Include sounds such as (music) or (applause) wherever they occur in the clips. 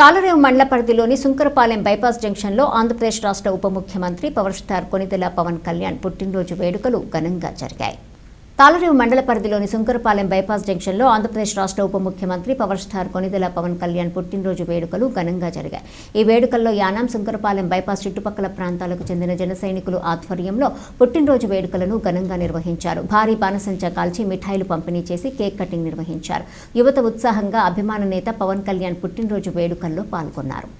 తాళరేవు మండల పరిధిలోని సుంకరపాలెం బైపాస్ జంక్షన్లో ఆంధ్రప్రదేశ్ రాష్ట్ర ఉప ముఖ్యమంత్రి పవర్ స్టార్ కొనిదెల పవన్ కళ్యాణ్ పుట్టినరోజు వేడుకలు ఘనంగా జరిగాయి. తాళరేవు మండల పరిధిలోని శంకరపాలెం బైపాస్ జంక్షన్లో ఆంధ్రప్రదేశ్ రాష్ట్ర ఉప ముఖ్యమంత్రి పవర్ స్టార్ కొనిదెల పవన్ కళ్యాణ్ పుట్టినరోజు వేడుకలు ఘనంగా జరిగాయి. ఈ వేడుకల్లో యానాం శంకరపాలెం బైపాస్ చుట్టుపక్కల ప్రాంతాలకు చెందిన జన సైనికులు ఆధ్వర్యంలో పుట్టినరోజు వేడుకలను ఘనంగా నిర్వహించారు. భారీ బాణసంచా కాల్చి మిఠాయిలు పంపిణీ చేసి కేక్ కటింగ్ నిర్వహించారు. యువత ఉత్సాహంగా అభిమాన నేత పవన్ కళ్యాణ్ పుట్టినరోజు వేడుకల్లో పాల్గొన్నారు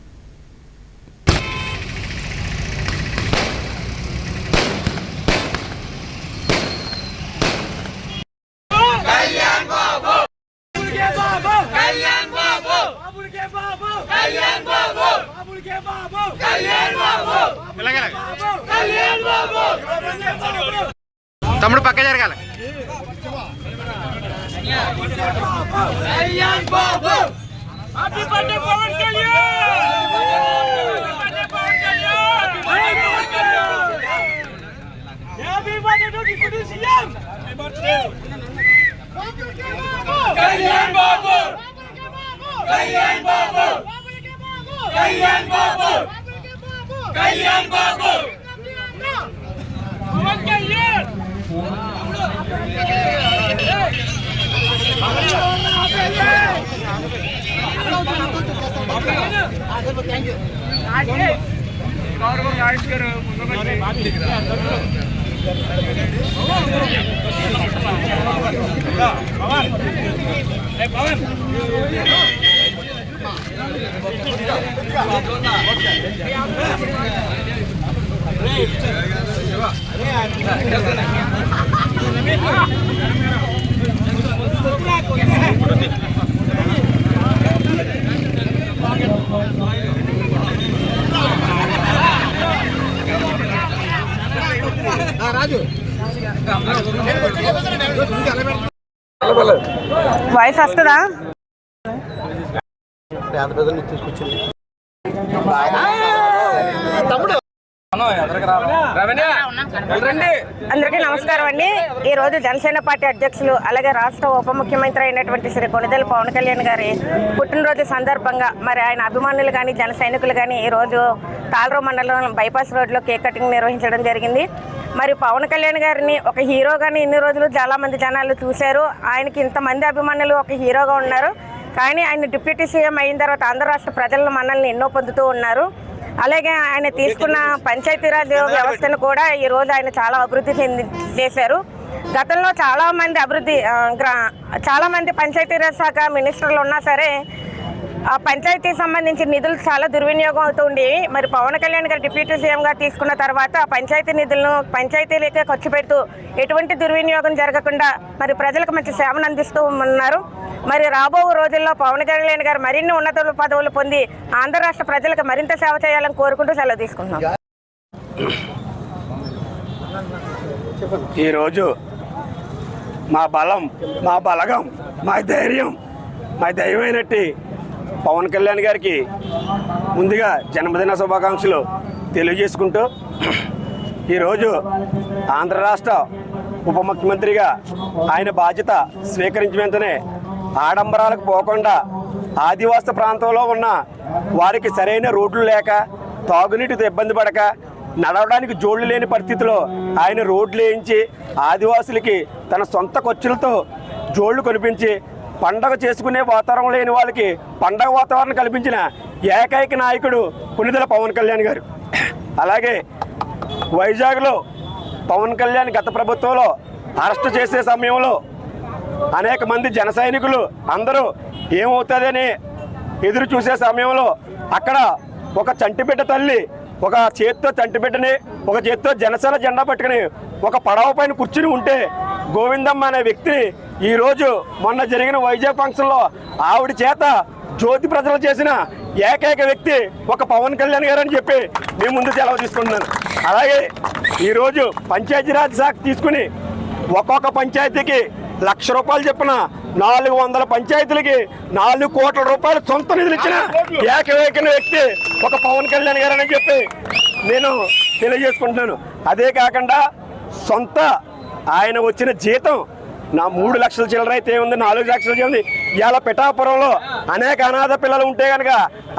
బాబులకే బాబు కళ్యాణ్ బాబు బాబులకే బాబు కళ్యాణ్ బాబు బాబులకే బాబు కళ్యాణ్ బాబు బాబు కళ్యాణ్ బాబు బాబులకే బాబు తమ్ముడు పక్క జరగాలి. Kalyan Babu happy birthday Pawan Kalyan happy birthday to deputy CM Kalyan Babu! Kalyan Babu! Babu Kalyan! Babu Pawan! Kalyan voice వస్తుందా పేద ప్రజల్ని తీసుకొచ్చింది. అందరికీ నమస్కారం అండి. ఈ రోజు జనసేన పార్టీ అధ్యక్షులు అలాగే రాష్ట్ర ఉప ముఖ్యమంత్రి అయినటువంటి శ్రీ కొనిదెల పవన్ కళ్యాణ్ గారి పుట్టినరోజు సందర్భంగా మరి ఆయన అభిమానులు కానీ జన సైనికులు కానీ ఈ రోజు తాళరో మండలం బైపాస్ రోడ్లో కేక్ కటింగ్ నిర్వహించడం జరిగింది. మరి పవన్ కళ్యాణ్ గారిని ఒక హీరోగాని ఇన్ని రోజులు చాలా మంది జనాలు చూశారు. ఆయనకి ఇంతమంది అభిమానులు ఒక హీరోగా ఉన్నారు. కానీ ఆయన డిప్యూటీ సీఎం అయిన తర్వాత ఆంధ్ర రాష్ట్ర ప్రజల మనల్ని ఎన్నో పొందుతూ ఉన్నారు. అలాగే ఆయన తీసుకున్న పంచాయతీరాజ్ వ్యవస్థను కూడా ఈ రోజు ఆయన చాలా అభివృద్ధి చెంది చేశారు. గతంలో చాలామంది అభివృద్ధి చాలామంది గ్రా పంచాయతీరాజ్ శాఖ మినిస్టర్లు ఉన్నా సరే పంచాయతీ సంబంధించిన నిధులు చాలా దుర్వినియోగం అవుతుండేవి మరి పవన్ కళ్యాణ్ గారు డిప్యూటీ సీఎంగా తీసుకున్న తర్వాత ఆ పంచాయతీ నిధులను పంచాయతీలకే ఖర్చు పెడుతూ ఎటువంటి దుర్వినియోగం జరగకుండా మరి ప్రజలకు మంచి సేవను అందిస్తూ ఉన్నారు. మరి రాబో రోజుల్లో పవన్ కళ్యాణ్ గారు మరిన్ని ఉన్నత పదవులు పొంది ఆంధ్ర రాష్ట్ర ప్రజలకు మరింత సేవ చేయాలని కోరుకుంటూ సెలవు తీసుకుంటున్నాం. ఈరోజు మా బలం మా బలగం మా ధైర్యం మా దైవమైనట్టి పవన్ కళ్యాణ్ గారికి ముందుగా జన్మదిన శుభాకాంక్షలు తెలియజేసుకుంటూ (clears throat) ఈరోజు ఆంధ్ర రాష్ట్ర ఉప ముఖ్యమంత్రిగా ఆయన బాధ్యత స్వీకరించిన వెంటనే ఆడంబరాలకు పోకుండా ఆదివాసీ ప్రాంతంలో ఉన్న వారికి సరైన రోడ్లు లేక తాగునీటితో ఇబ్బంది పడక నడవడానికి జోళ్ళు లేని పరిస్థితిలో ఆయన రోడ్లు వేయించి ఆదివాసులకి తన సొంత ఖర్చులతో జోళ్ళు కొనిపించి పండగ చేసుకునే వాతావరణం లేని వాళ్ళకి పండగ వాతావరణం కల్పించిన ఏకైక నాయకుడు పునిదల పవన్ కళ్యాణ్ గారు. అలాగే వైజాగ్లో పవన్ కళ్యాణ్ గత ప్రభుత్వంలో అరెస్ట్ చేసే సమయంలో అనేక మంది జన సైనికులు అందరూ ఏమవుతుందని ఎదురు చూసే సమయంలో అక్కడ ఒక చంటిబిడ్డ తల్లి ఒక చేత్తో తంటిబిడ్డని ఒక చేత్తో జనసేన జెండా పట్టుకుని ఒక పడవ పైన కూర్చుని ఉంటే గోవిందమ్మ అనే వ్యక్తి ఈరోజు మొన్న జరిగిన వైజాగ్ ఫంక్షన్లో ఆవిడ చేత జ్యోతి ప్రజలు చేసిన ఏకైక వ్యక్తి ఒక పవన్ కళ్యాణ్ గారు అని చెప్పి మేము ముందు సెలవు తీసుకుంటున్నాను. అలాగే ఈరోజు పంచాయతీరాజ్ శాఖ తీసుకుని ఒక్కొక్క పంచాయతీకి లక్ష రూపాయలు చెప్పిన నాలుగు వందల పంచాయతీలకి నాలుగు కోట్ల రూపాయలు సొంత నిధులు ఇచ్చిన ఏకవేకన వ్యక్తి ఒక పవన్ కళ్యాణ్ గారు అని చెప్పి నేను తెలియజేసుకుంటున్నాను. అదే కాకుండా సొంత ఆయన వచ్చిన జీతం నా మూడు లక్షల చిల్లర అయితే ఉంది నాలుగు లక్షల ఉంది. ఇవాళ పిఠాపురంలో అనేక అనాథ పిల్లలు ఉంటే కనుక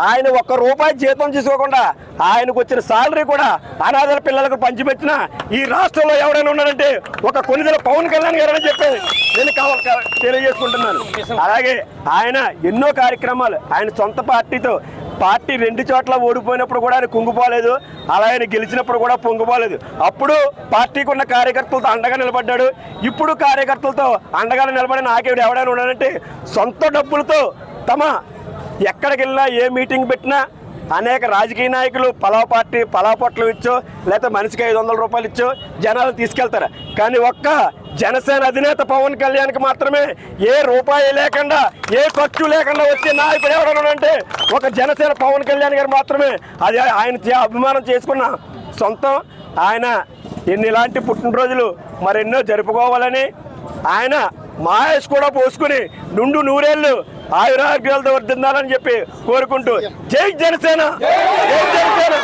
ఆయన ఒక్క రూపాయి జీతం తీసుకోకుండా ఆయనకు వచ్చిన సాలరీ కూడా అనాథల పిల్లలకు పంచిపెట్టిన ఈ రాష్ట్రంలో ఎవరైనా ఉన్నారంటే ఒక కొన్నిదల పవన్ కళ్యాణ్ గారు అని చెప్పి నేను కావాలి తెలియజేసుకుంటున్నాను. అలాగే ఆయన ఎన్నో కార్యక్రమాలు ఆయన సొంత పార్టీతో పార్టీ రెండు చోట్ల ఓడిపోయినప్పుడు కూడా ఆయన కుంగిపోలేదు. అలా ఆయన గెలిచినప్పుడు కూడా పొంగిపోలేదు. అప్పుడు పార్టీకి ఉన్న కార్యకర్తలతో అండగా నిలబడ్డాడు. ఇప్పుడు కార్యకర్తలతో అండగా నిలబడిన నాకేడు ఎవడైనా ఉన్నాడంటే సొంత డబ్బులతో తమ ఎక్కడికి వెళ్ళినా ఏ మీటింగ్ పెట్టినా అనేక రాజకీయ నాయకులు పలావ్ పార్టీ పలావ్ పొట్లు ఇచ్చో లేకపోతే మనిషికి ఐదు వందల రూపాయలు ఇచ్చో జనాలు తీసుకెళ్తారు. కానీ ఒక్క జనసేన అధినేత పవన్ కళ్యాణ్కి మాత్రమే ఏ రూపాయి లేకుండా ఏ ఖర్చు లేకుండా వచ్చే నాయకుడు ఎవడనంటే ఒక జనసేన పవన్ కళ్యాణ్ గారు మాత్రమే. అది ఆయన చే- అభిమానం చేసుకున్న సొంతం. ఆయన ఎన్ని ఇలాంటి పుట్టినరోజులు మరెన్నో జరుపుకోవాలని ఆయన మాయేష్ కూడా పోసుకుని నుండు నూరేళ్ళు ఆయురాగ్యాలతో వర్దిందాలని చెప్పి కోరుకుంటూ జై జనసేన! జై జనసేన!